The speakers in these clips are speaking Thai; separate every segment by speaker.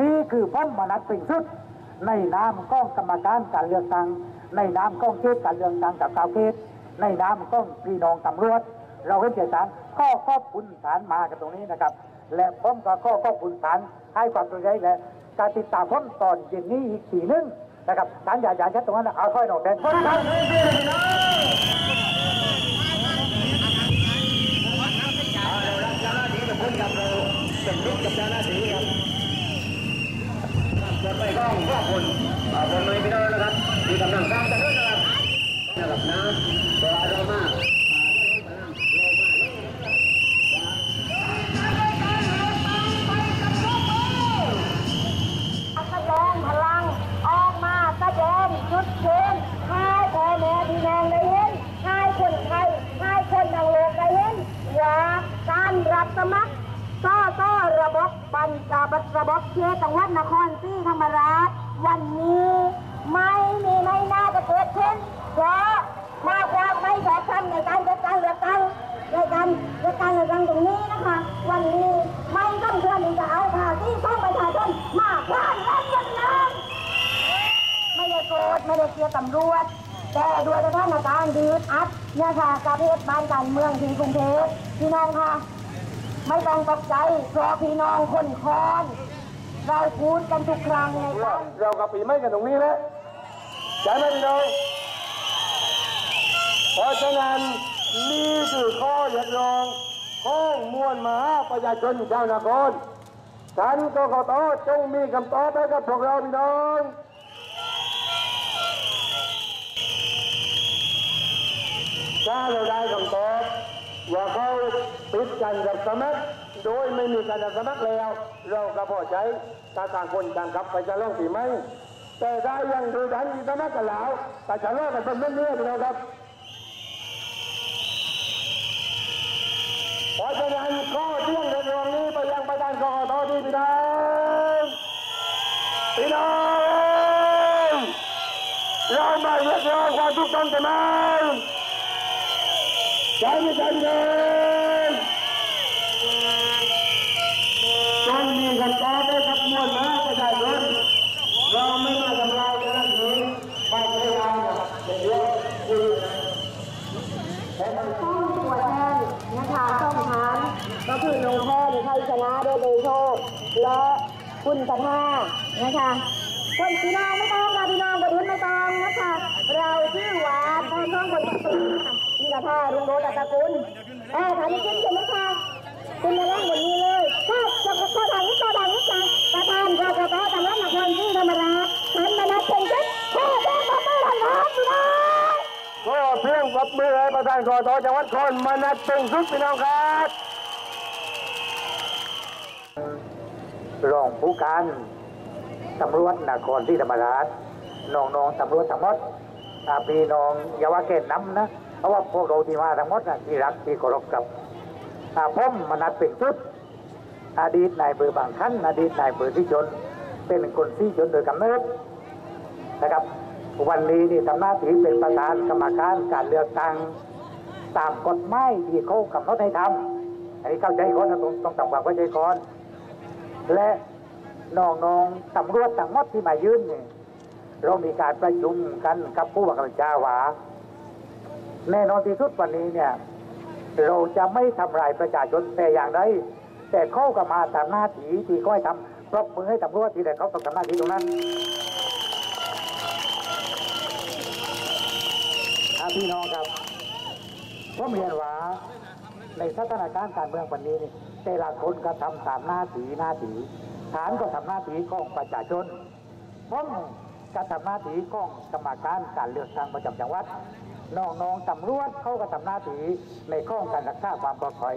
Speaker 1: นี่คือพ้นมนัดสิ่งสุด ในนามก้องกรรมการการเลือกตั้งในนามก้องเขตการเลือกตั้งกับกาวเขตในนามก้องพี่น้องตำรวจ เราเห็นใจศาลก็ขอบคุณศาลมากันตรงนี้นะครับ และผมก็ขอขอบคุณศาลให้ความสนใจและการติดตามพ้นตอนเย็นนี้อีกทีนึงนะครับศาลอย่าอย่าชัดตรงนั้นเอาค่อยหนอกแดงครับ
Speaker 2: ไปก้องก็คนอ่าคนไม่พี่น้อง นะครับมีกำลังสร้างจะด้วยนะครับนะครับนะตัวเรามาก
Speaker 3: แสดงพลังออกมาแสดงจุดเชนให้พ่อแม่พี่น้องได้เห็นให้คนไทยให้คนทั้งโลกได้เห็นว่าการรับสมัครซ่อซ่อระบบปัญจาบัตรระบบเขตจังหวัดนครศรีธรรมราช วันนี้ไม่มีไม่น่าจะเกิ ดขึ้นเพราะมาจาไม่ชอบทำในการจัดการเลือกตั้งในการจัดการเลือกตั้งตรงนี้นะคะ วันนี้ไม่ต้องเชื่อที่จะเอาภาษีของประชาชนมาพลาดและกันนั้นไม่ได้โกรธไม่ได้เกลียดตำรวจแต่ด้วยสถานการณ์ดีดอัดเนี่ยค่ะกับเหตุบ้านการเมืองที่กรุงเทพพี่น้องค่ะไม่ต้องตกใจเพราะพี่น้องคนคอนเราพูดกันทุกครั้งในการ
Speaker 2: เรากับปีไม่กันตรงนี้แล้ วใช่ไหมพี่น้องเพราะฉะนั้นนี่คือข้อเรียกร้องของมวลมหาประชาชนชาวนครฉันก็ขอโทษจงมีคำตอบให้กับพวกเราพี่น้องถ้าเราได้คำตอบว่าเขาปิดการรับสมัคร โดยไม่มีการสมัครแล้ว เราก็พอใจตาต่างคนต่างกลับไปจะล่องสีไหม แต่ถ้ยังดูดันมีสมัครกันแล้วแต่จะเลิกกันเป็นเรื่องนี้พี่น้องครับเพราะฉะนั้นข้อเที่ยงในเรื่องนี้ไปยังประธานกรกตที่พี่น้องพี่น้องเรามาเรียกร้องความถูกต้องกันไหมใจไม่ใจเลยจงมีกันต่อไปกับมวลนะประชาชนเราไม่มาทำลายกันนี้ไปพยายามเดี๋ยวคุย
Speaker 3: ผู้ตัวแทนนะคะช่องทาง ก็คือน้องแพนไทยชนะโดยโดยโชคและคุณกระท่านะคะคนพี่น้องไม่ต้องนะพี่น้องคนอื่นไม่ต้องนะคะเราชื่อว่าพ่อน้องคนพี่กระท่าลุงโรจน์ตะกุลเออถามจริงใช่ไหมคะคุณมาเล่นบนนี้เลยถ้าจะข้อทางนี้ข้อทางนี้จ้ะประธานกกตจังหวัดนครศรีธรรมราชฉันมานัดเป็นชุดข้อแจ้งต่อไปทางน้องพี่น้อง
Speaker 2: ก็เพียงปรบมือให้ประธานกรกตจังหวัดคอนมานัดเป็นสุดพี่น้องครับ
Speaker 1: รองผู้การตำรวจนครที่ธรรมราชน้องน้องๆตำรวจทั้งหมดอ่าพี่น้องอย่าว่าแก่น้ำนะเพราะว่าพวกเราที่มาทั้งหมดนะที่รักที่เคารพกับอ่าผมมนัดเป็นชุดอดีตนายเบอร์บางขั้นอดีตนายเบอร์ที่ชน เป็นคนที่ชนโดยกำเนิดนะครับ วันนี้นี่ทำหน้าที่เป็นประธานกรรมการการเลือกตั้งตามกฎหมายที่เขากำหนดให้ทำอันนี้เข้าใจก่อนนะต้องต้องทำความเข้าใจก่อน และน้องๆตำรวจทั้งหมดที่มายืนเนี่ยเรามีการประชุมกันกับผู้บังคับบัญชาว่าแน่นอนที่สุดวันนี้เนี่ย เราจะไม่ทำลายประชาชนแต่อย่างใดแต่เข้ากับมาตามหน้าที่ที่เขาให้ทำปรบมือให้ตำรวจที่แต่เขาต้องทำหน้าที่ตรงนั้นครับพี่น้องครับผมเรียนว่า ในสถานการณ์การเมืองวันนี้นี่แต่ละคนก็ทำตามหน้าที่หน้าที่ฐานก็ทำหน้าที่ของประชาชนผมก็ทำหน้าที่ของกรรมการการเลือกตั้งประจำจังหวัดน้องๆตำรวจเขาก็ทำหน้าที่ในข้องการรักษาความปลอดภัย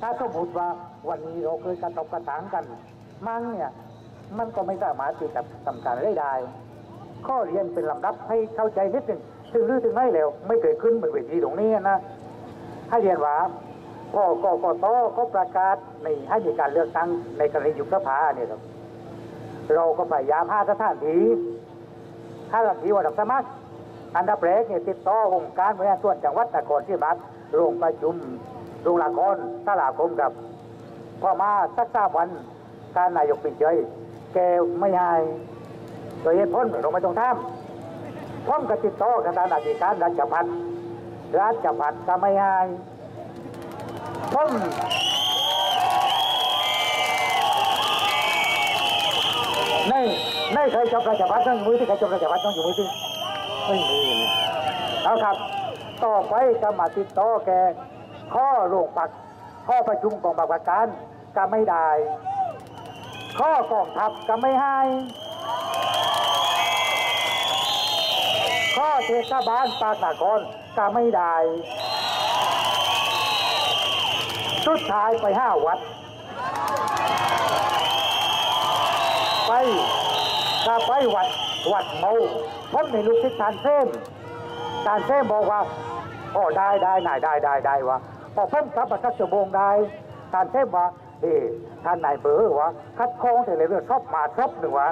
Speaker 1: ถ้าสมมติว่าวันนี้เราเคยกระทบกระถางกัน มั่งเนี่ยมันก็ไม่สามารถที่จะทำการได้ได้ ข้อเรียนเป็นลำดับให้เข้าใจนิดหนึ่งถึงลือถึงไม่แล้ว ไม่เคยขึ้นบนเวทีตรงนี้นะ ให้เรียนว่า ก็ก็ก็ตก็ประกาศในให้มีการเลือกตั้งในกรณียุบสภาเนี่ยครับเราก็พยายามหาสถานที่ถ้าสถานที่ว่าดับสมัครอันดับแรกเนี่ยติดต่อองค์การบริหารส่วนจังหวัดนครศรีธรรมราชโรงประชุมโรงละครสลาคมกับพอมาสักสามวันการนายกปิดเฉยแกไม่ให้โดยเหตุผลเราไม่ต้องทำพร้อมกับติดต่อกับทางอธิการราชพัฒน์ราชพัฒน์ก็ไม่ให้ ผมในในเคยจบราชพัฒน์ต้องอยู่มือที่เคยจบราชพัฒน์ต้องอยู่มือที่ไม่มีเอาครับ ต่อไปก็มาติดต่อแกข้อโรงพักข้อประชุมของบักประการก็ไม่ได้ ข้อกองทัพก็ไม่ให้ ข้อเทศบาลปากนครก็ไม่ได้ สุดท้ายไปห้าวัด ไปก็ไปวัดวัดเมาผมในลูกศิษย์ทานเส้นทานเส้นบอกว่าโอ้ได้ได้นายได้ได้ได้วะพอผมกลับมาสักชั่วโมงได้ทานเส้นว่าเอ๊ท่านนายเบอร์วะคัดคองแต่เลยเรื่องชอบมาชอบหนึ่งวะ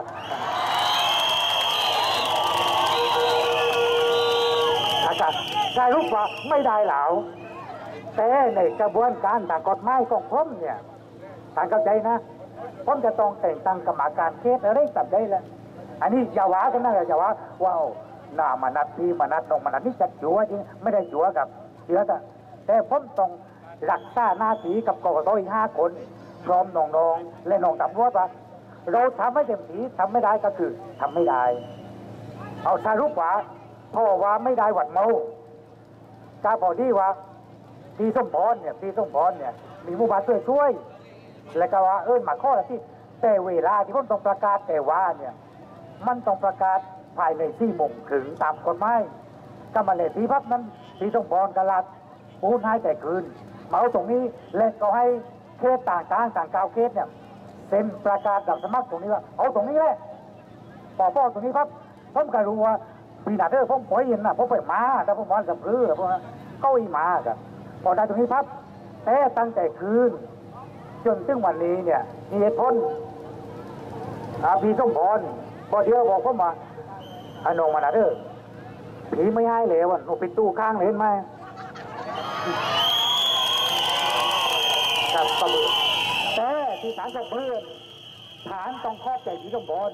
Speaker 1: อาจารย์ได้รู้ว่าไม่ได้เหลา แต่ในกระบวนการทางกฎหมายของผมเนี่ยทางเข้าใจนะ ผมจะต้องแต่งตั้งกรรมการเคสอะไรตัดได้ล้วอันนี้อย่าว่ากันนะอย่าว่าว้าวหน้ามานัดพี่มานัดน้องมานัดนี่จะจัวจริงไม่ได้จัวกับเสือแต่แต่ผมต้องรักษาหน้าที่กับกกตอีกห้าคนพร้อมน้องๆและน้องตำรวจว่าเราทำไม่เต็มที่ทำไม่ได้ก็คือทำไม่ได้ เอาสรุปว่าพ่อว่าไม่ได้หวัดเมาถ้าพอดีว่า พี่สมพรเนี่ยพี่สมพรเนี่ยมีหมู่บ้าช่วยช่วย แล้วก็ว่าเออมาข้อละที่แต่เวลาที่ผมต้องประกาศแต่ว่าเนี่ย มันต้องประกาศภายในที่มงถึงตามกฎหมายก็มเลยทีพับนั้นที่ต้องพรกลัดปูนให้แต่คืนเอาตรงนี้และก็ให้เคสต่างๆต่างกาวเคสเนี่ยเซ็นประกาศดับสมัครตรงนี้ว่าเอาตรงนี้แหละพอพ่อตรงนี้พับผมก็รู้ว่าปีหน้าเด้อผมปล่อยเย็นนะผมไปมาแต่ผมวันกับเรือพราะว่าเขาอีมากัน พอได้ตรงนี้พับแต่ตั้งแต่คืน จนถึงวันนี้เนี่ยมีเหตุผลอาพี่สมพรพอเดียวบอกผมว่าอานงมานะเด้อผีไม่ให้เลยวันหนูปิดตู้ข้างเลยเห็นไหมครับประเมินแต่ที่ฐานประเมินฐานต้องครอบใจพี่สมพร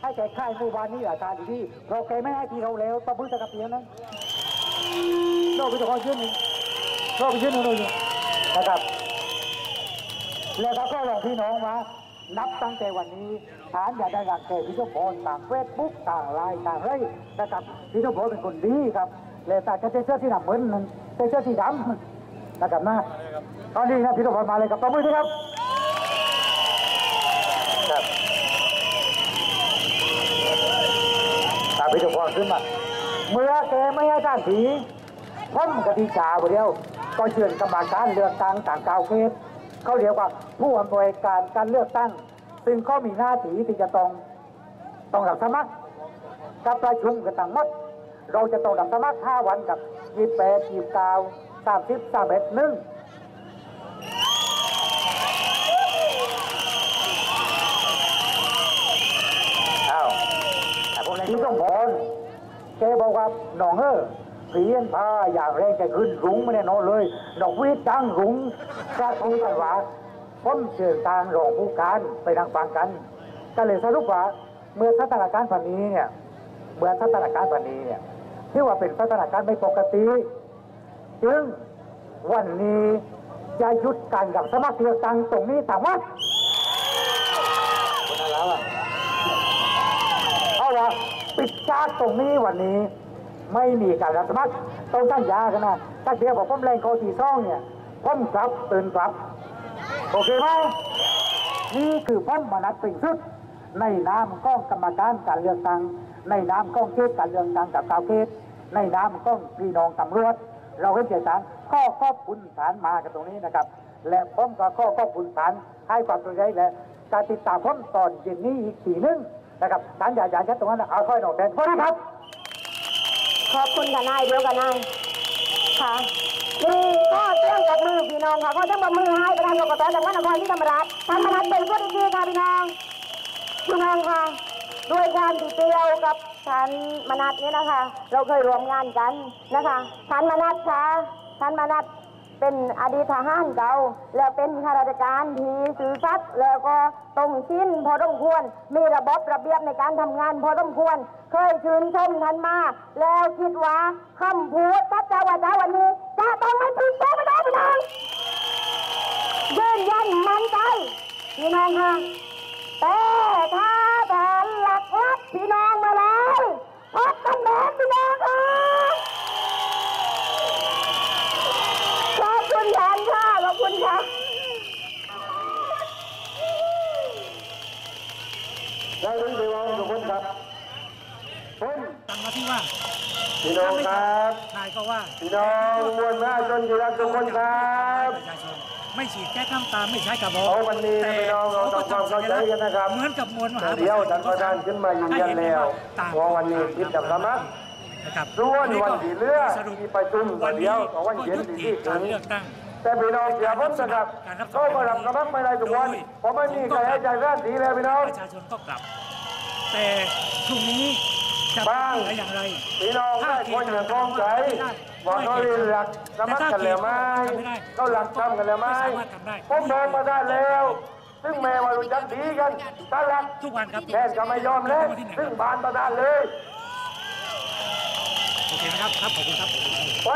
Speaker 1: ให้แกค่ายเมื่อวานนี้อาการดีๆเราแกไม่ให้ทีเราแล้วประเมินตะกับเพียงนั้นโลกพิจารณายื่นหนึ่ง โลกไปยื่นหนึ่งเลยนะครับ แล้วเขาก็ลองพี่น้องมานับตั้งแต่วันนี้ฐานอย่าได้หลักแก่พี่สมพรต่างเฟซบุ๊กต่างไลน์ต่างเฮ้ยนะครับพี่สมพรเป็นคนดีครับเลยแต่จะเสื้อที่ดำเหมือนนึ่งเสื้อที่ดำนะครับนะตอนนี้นะพี่สมพรมาเลยครับประมือด้วยครับครับตาพี่สมพรขึ้นมาเมื่อแกไม่ให้ท่านผี ผมกติกาเดียว ก็เชิญกรรมการเลือกตั้งต่างกาวเขตเขาเรียกว่าผู้อำนวยการการเลือกตั้ง ซึ่งเขามีหน้าที่ที่จะต้องต้องรับสมัครกับประชุมกันต่างหมดเราจะต้องรับสมัคร5วันกับยี่แปดยี่เก้าสามสิบสามเอ็ดหนึ่งอ้าวแต่พวกนี้ต้องพรแกบอกว่าหนองเอ้อ เปลี่ยนผ้าอย่างแรงจะขึ้นรุ้งไม่แน่นอนเลย ดอกวิจังรุ้งกระทุงกันว่าผมเชิญทางรองผู้การไปนั่งฟังกันก็เลยสรุปว่าเมื่อสถานการณ์แบบนี้เนี่ยเมื่อสถานการณ์แบบนี้เนี่ยที่ว่าเป็นสถานการณ์ไม่ปกติจึงวันนี้จะหยุดการกับสมัครเลือกตั้งตรงนี้ถามว่าคนอะไรวะเพราว่าปิดชาร์จตรงนี้วันนี้ ไม่มีการรับสมัครต้องตั้งยากันนะถ้าเดียวบอกผมแรงโคตีซ่องเนี่ยผมกลับตื่นกลับ โอเคไหมนี่คือพ้นมนัดสิ่งสุด ในนามก้องกรรมการการเลือกตั้งในนามก้องเขตการเลือกตั้งกับกาวเขตในนามก้องพี่น้องตำรวจเราเห็นใจฐานข้อขอบคุณฐานมากันตรงนี้นะครับ และผมก็ข้อขอบคุณฐานให้ความสนใจและการติดตามผมตอนเย็นนี้อีกทีนึงนะครับฐานอย่าอย่าชัดตรงนั้นเอาค่อยหน่อกแทนสวัสดีครับ
Speaker 3: ขอบคุณค่ะนายเดียวกันนายค่ะนี่ก็เชื่องกับมือพี่น้องค่ะก็จะมามือให้ประธานกกตจังหวัดนครศรีธรรมราชท่านมนัดเป็นผู้ดีค่ะพี่น้องพี่น้องค่ะด้วยความติดเตียวกับท่านมนัดเนี่ยนะคะ เราเคยรวมงานกันนะคะท่านมนัดค่ะท่านมนัด เป็นอดีตทหารเก่า แล้วเป็นข้าราชการที่สื่อสัตย์แล้วก็ตรงชิ้นพอต้องควร มีระบบระเบียบในการทำงานพอต้องควร เคยชื่นชมท่านมา แล้วคิดว่าคำพูดทัศวาจาวันนี้ จะต้องไม่ปลิดโตไม่ได้พี่น้องยืนยันมั่นใจพี่น้องค่ะแต่ถ้าท่านหลักรับพี่น้องมาแล้วพบกันแดงพี่น้องค่ะขอบคุณแทนค่ะขอบคุณค่ะ
Speaker 2: และถึงพี่น้องทุกคนครับผม
Speaker 4: ตั้งมาที่ว่า
Speaker 2: พี่น้องครับ
Speaker 4: นายก็ว่า
Speaker 2: พี่น้องมวลมหาชนที่รักทุกคนครับ
Speaker 4: ประชาชนไม่ฉีดแก๊สน้ำตาไม่ใช้กระบอก
Speaker 2: เอาวันนี้นะพี่น้องเราต้องความเข้าใจกันนะครับ
Speaker 4: เหมือนกับมวลมหา
Speaker 2: เดี๋ยวท่านประธานขึ้นมายืนยันแล้วว่าวันนี้คิดกับสมัคร
Speaker 4: นะครับ
Speaker 2: ส่วนวันที่เหลือ
Speaker 4: สรุป
Speaker 2: ที่ประชุมก็เดี๋ยวเอาวันเย็น
Speaker 4: ก็
Speaker 2: ที่
Speaker 4: ยุ
Speaker 2: ที่
Speaker 4: ติ
Speaker 2: ถึ
Speaker 4: การ
Speaker 2: ง
Speaker 4: เลือกตั้ง
Speaker 2: แต่พี่น้องเสียพ้นนะครับก็มารับสมัครไม่ได้ทุกวันเพราะไม่มีใครให้ใจร้านสีแล้วพี่น้อง
Speaker 4: ประชาชนก็กลับ แต่พรุ่งนี้จะ
Speaker 2: บ้าง
Speaker 4: เป็นอย่างไร
Speaker 2: พี่น้องได้คนอย่างกองใจว่าเขาเรียนหลักสมัครกันแล้วไหมเขาหลักทำกันแล้วไหมผมแบงมาได้แล้ว ซึ่งแม้ว่ารู้จักดีกันถ้าหลัก
Speaker 4: ทุกวันครับ
Speaker 2: แม่ก็ไม่ยอมแล้วซึ่งบานประดานเลย
Speaker 4: โอเคนะครับครับขอบคุณครับ